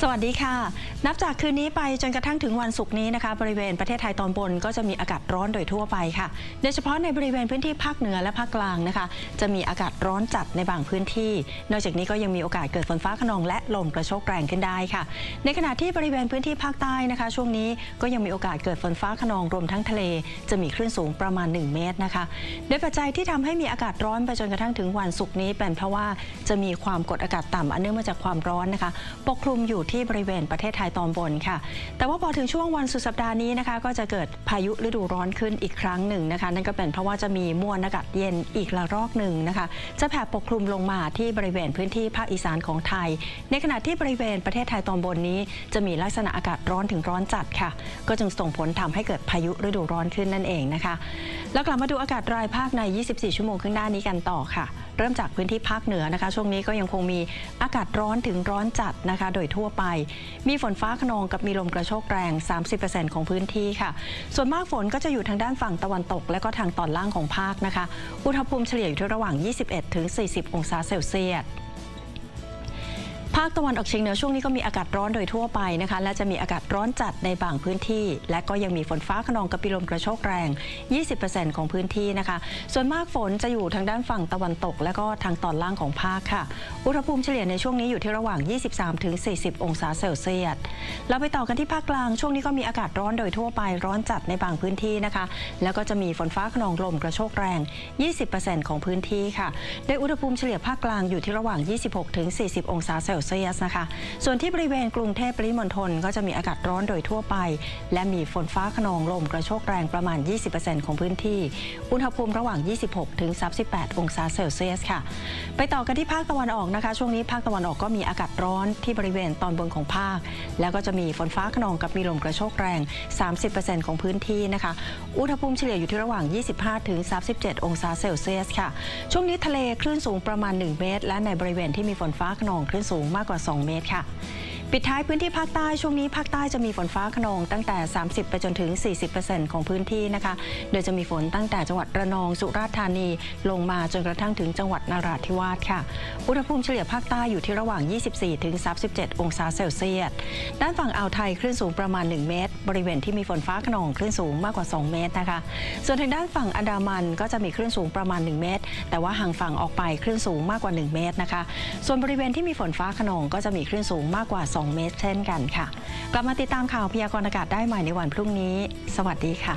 สวัสดีค่ะ นับจากคืนนี้ไปจนกระทั่งถึงวันศุกร์นี้นะคะ บริเวณประเทศไทยตอนบนก็จะมีอากาศร้อนโดยทั่วไปค่ะ โดยเฉพาะในบริเวณพื้นที่ภาคเหนือและภาคกลางนะคะ จะมีอากาศร้อนจัดในบางพื้นที่ นอกจากนี้ก็ยังมีโอกาสเกิดฝนฟ้าขนองและลมกระโชกแรงขึ้นได้ค่ะ ในขณะที่บริเวณพื้นที่ภาคใต้นะคะ ช่วงนี้ก็ยังมีโอกาสเกิดฝนฟ้าขนองรวมทั้งทะเล จะมีคลื่นสูงประมาณ 1 เมตรนะคะ โดยปัจจัยที่ทำให้มีอากาศร้อนไปจนกระทั่งถึงวันศุกร์นี้เป็นเพราะว่าจะมีความกดอากาศต่ำอันเนื่องมาจากความร้อนนะคะ ปกคลุมอยู่ที่บริเวณประเทศไทยตอนบนค่ะ แต่ว่าพอถึงช่วงวันสุดสัปดาห์นี้นะคะ ก็จะเกิดพายุฤดูร้อนขึ้นอีกครั้งหนึ่งนะคะ นั่นก็เป็นเพราะว่าจะมีมวลอากาศเย็นอีกระลอกหนึ่งนะคะ จะแผ่ปกคลุมลงมาที่บริเวณพื้นที่ภาคอีสานของไทย ในขณะที่บริเวณประเทศไทยตอนบนนี้จะมีลักษณะอากาศร้อนถึงร้อนจัดค่ะ ก็จึงส่งผลทำให้เกิดพายุฤดูร้อนขึ้นนั่นเองนะคะ แล้วกลับมาดูอากาศรายภาคใน 24 ชั่วโมงข้างหน้านี้กันต่อค่ะ เริ่มจากพื้นที่ภาคเหนือนะคะ ช่วงนี้ก็ยังคงมีอากาศร้อนถึงร้อนจัดนะคะ โดยทั่วไป มีฝนฟ้าขนองกับมีลมกระโชกแรง 30%ของพื้นที่ค่ะ ส่วนมากฝนก็จะอยู่ทางด้านฝั่งตะวันตก และก็ทางตอนล่างของภาคนะคะ อุณหภูมิเฉลี่ยอยู่ที่ระหว่าง 21-40 องศาเซลเซียส ภาคตะวันออกเฉียงเหนือช่วงนี้ก็มีอากาศร้อนโดยทั่วไปนะคะ และจะมีอากาศร้อนจัดในบางพื้นที่ และก็ยังมีฝนฟ้าขนองกับปีลมกระโชกแรง 20%ของพื้นที่นะคะ ส่วนมากฝนจะอยู่ทางด้านฝั่งตะวันตก และก็ทางตอนล่างของภาคค่ะ อุณหภูมิเฉลี่ยในช่วงนี้อยู่ที่ระหว่าง 23-40 องศาเซลเซียสเราไปต่อกันที่ภาคกลางช่วงนี้ก็มีอากาศร้อนโดยทั่วไปร้อนจัดในบางพื้นที่นะคะ แล้วก็จะมีฝนฟ้าขนองลมกระโชกแรง 20%ของพื้นที่ค่ะโดยอุณหภูมิเฉลี่ยภาคกลางอยู่ที่ระหว่าง 26-40 องศาเซลเซียสนะคะ ส่วนที่บริเวณกรุงเทพปริมณฑลก็จะมีอากาศร้อนโดยทั่วไป และมีฝนฟ้าขนองลมกระโชกแรงประมาณ 20%ของพื้นที่ อุณหภูมิระหว่าง 26-38 องศาเซลเซียสค่ะ ไปต่อกันที่ภาคตะวันออกนะคะ ช่วงนี้ภาคตะวันออกก็มีอากาศร้อนที่บริเวณตอนบนของภาค แล้วก็จะมีฝนฟ้าขนองกับมีลมกระโชกแรง 30%ของพื้นที่นะคะ อุณหภูมิเฉลี่ยอยู่ที่ระหว่าง 25-37 องศาเซลเซียสค่ะ ช่วงนี้ทะเลคลื่นสูงประมาณ 1 เมตร และในบริเวณที่มีฝนฟ้าขนองคลื่นสูงมากกว่า 2 เมตรค่ะ ปิดท้ายพื้นที่ภาคใต้ช่วงนี้ภาคใต้จะมีฝนฟ้าขนองตั้งแต่ 30 ไปจนถึง 40%ของพื้นที่นะคะ โดยจะมีฝนตั้งแต่จังหวัดระนองสุราษฎร์ธานี ลงมาจนกระทั่งถึงจังหวัดนราธิวาสค่ะ อุณหภูมิเฉลี่ยภาคใต้อยู่ที่ระหว่าง 24 ถึง 37 องศาเซลเซียส ด้านฝั่งอ่าวไทยคลื่นสูงประมาณ 1 เมตร บริเวณที่มีฝนฟ้าขนองคลื่นสูงมากกว่า 2 เมตรนะคะ ส่วนทางด้านฝั่งอันดามันก็จะมีคลื่นสูงประมาณ 1 เมตร แต่ว่าห่างฝั่งออกไปคลื่นสูงมากกว่า 1 เมตรนะคะ ส่วนบริเวณที่มีฝนฟ้าขนองก็จะมีคลื่นสูงมากกว่า2 เมตร เช่นกันค่ะ กลับมาติดตามข่าวพยากรณ์อากาศได้ใหม่ในวันพรุ่งนี้ สวัสดีค่ะ